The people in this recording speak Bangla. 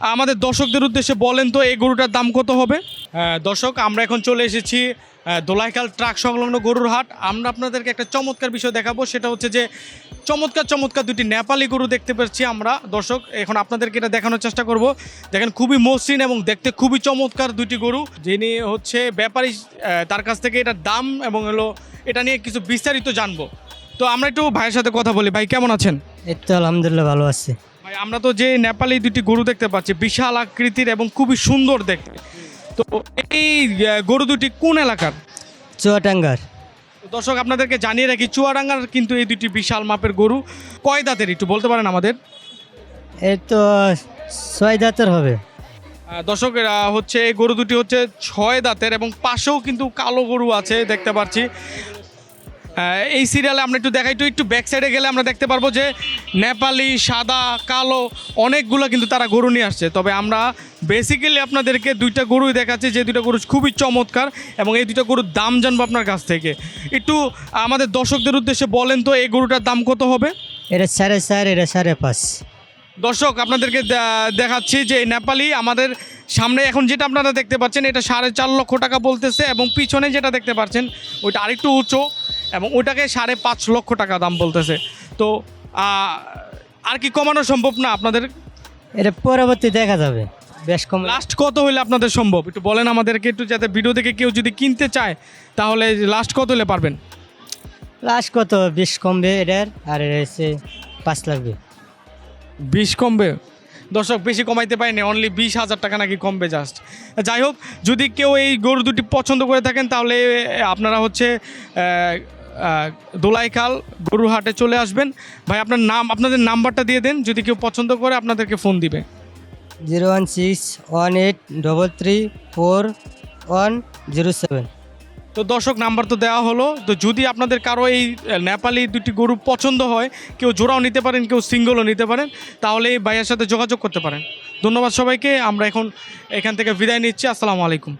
আমাদের দর্শকদের উদ্দেশ্যে বলেন তো এই গরুটার দাম কত হবে? হ্যাঁ, দর্শক আমরা এখন চলে এসেছি আহ, দোলাইখাল ট্রাক সংলগ্ন গরুর হাট। আমরা আপনাদেরকে একটা চমৎকার বিষয় দেখাবো সেটা হচ্ছে যে চমৎকার চমৎকার দুটি নেপালি গরু দেখতে পাচ্ছি আমরা। দর্শক এখন আপনাদেরকে এটা দেখানোর চেষ্টা করব। দেখেন খুবই মসৃণ এবং দেখতে খুবই চমৎকার দুটি গরু যিনি হচ্ছে ব্যাপারী তার কাছ থেকে এটার দাম এবং হলো এটা নিয়ে কিছু বিস্তারিত জানব। তো আমরা একটু ভাইয়ের সাথে কথা বলি। ভাই কেমন আছেন? এই তো আলহামদুলিল্লাহ ভালো আছি। ভাই আমরা তো যে নেপালি দুটি গরু দেখতে পাচ্ছি বিশাল আকৃতির এবং খুবই সুন্দর দেখতে। তো এই গরু দুটি কোন এলাকার? চুয়াটাঙ্গার দর্শক আপনাদেরকে জানিয়ে রাখি চুয়াডাঙ্গার কিন্তু এই দুটি বিশাল মাপের গরু। কয় দাঁতের একটু বলতে পারেন আমাদের? এই তো ছয় দাঁতের হবে। দর্শক হচ্ছে এই গরু দুটি হচ্ছে ছয় দাঁতের এবং পাশেও কিন্তু কালো গরু আছে দেখতে পাচ্ছি। এই সিরিয়ালে আমরা একটু দেখাই একটু একটু ব্যাক সাইডে গেলে আমরা দেখতে পারব যে নেপালি সাদা কালো অনেকগুলো কিন্তু তারা গরু নিয়ে আসছে। তবে আমরা বেসিক্যালি আপনাদেরকে দুইটা গরুই দেখাচ্ছি যে দুইটা গরু খুবই চমৎকার এবং এই দুইটা গরুর দাম জানব আপনার কাছ থেকে। একটু আমাদের দর্শকদের উদ্দেশ্যে বলেন তো এই গরুটার দাম কত হবে? এটা সাড়ে চার এটা সাড়ে পাঁচ। দর্শক আপনাদেরকে দেখাচ্ছি যে নেপালি আমাদের সামনে এখন যেটা আপনারা দেখতে পাচ্ছেন এটা সাড়ে চার লক্ষ টাকা বলতেছে এবং পিছনে যেটা দেখতে পাচ্ছেন ওইটা আরেকটু উঁচু। এবং ওটাকে সাড়ে পাঁচ লক্ষ টাকা দাম বলতেছে। তো আর কি কমানো সম্ভব না আপনাদের? এটা পরবর্তী দেখা যাবে। বেশ কম লাস্ট কত হলে আপনাদের সম্ভব? একটু বলেন আমাদেরকে একটু যাতে ভিডিও দেখে কেউ যদি কিনতে চায় তাহলে লাস্ট কত হলে পারবেন? লাস্ট কত? বিশ কমবে এটার আর হচ্ছে পাঁচ লাগবে। বিশ কমবে? দর্শক বেশি কমাইতে পারেনি অনলি বিশ হাজার টাকা নাকি কমবে জাস্ট যাই হোক যদি কেউ এই গরু দুটি পছন্দ করে থাকেন তাহলে আপনারা হচ্ছে দোলাইখাল গরুহাটে চলে আসবেন। ভাই আপনার নাম আপনাদের নাম্বারটা দিয়ে দেন যদি কেউ পছন্দ করে আপনাদেরকে ফোন দিবে। Zero one six one eight double three four one zero seven. তো দর্শক নাম্বার তো দেওয়া হলো। তো যদি আপনাদের কারও এই নেপালি দুটি গরু পছন্দ হয় কেউ জোড়াও নিতে পারেন কেউ সিঙ্গলও নিতে পারেন তাহলে এই ভাইয়ের সাথে যোগাযোগ করতে পারেন। ধন্যবাদ সবাইকে আমরা এখন এখান থেকে বিদায় নিচ্ছি। আসসালামু আলাইকুম।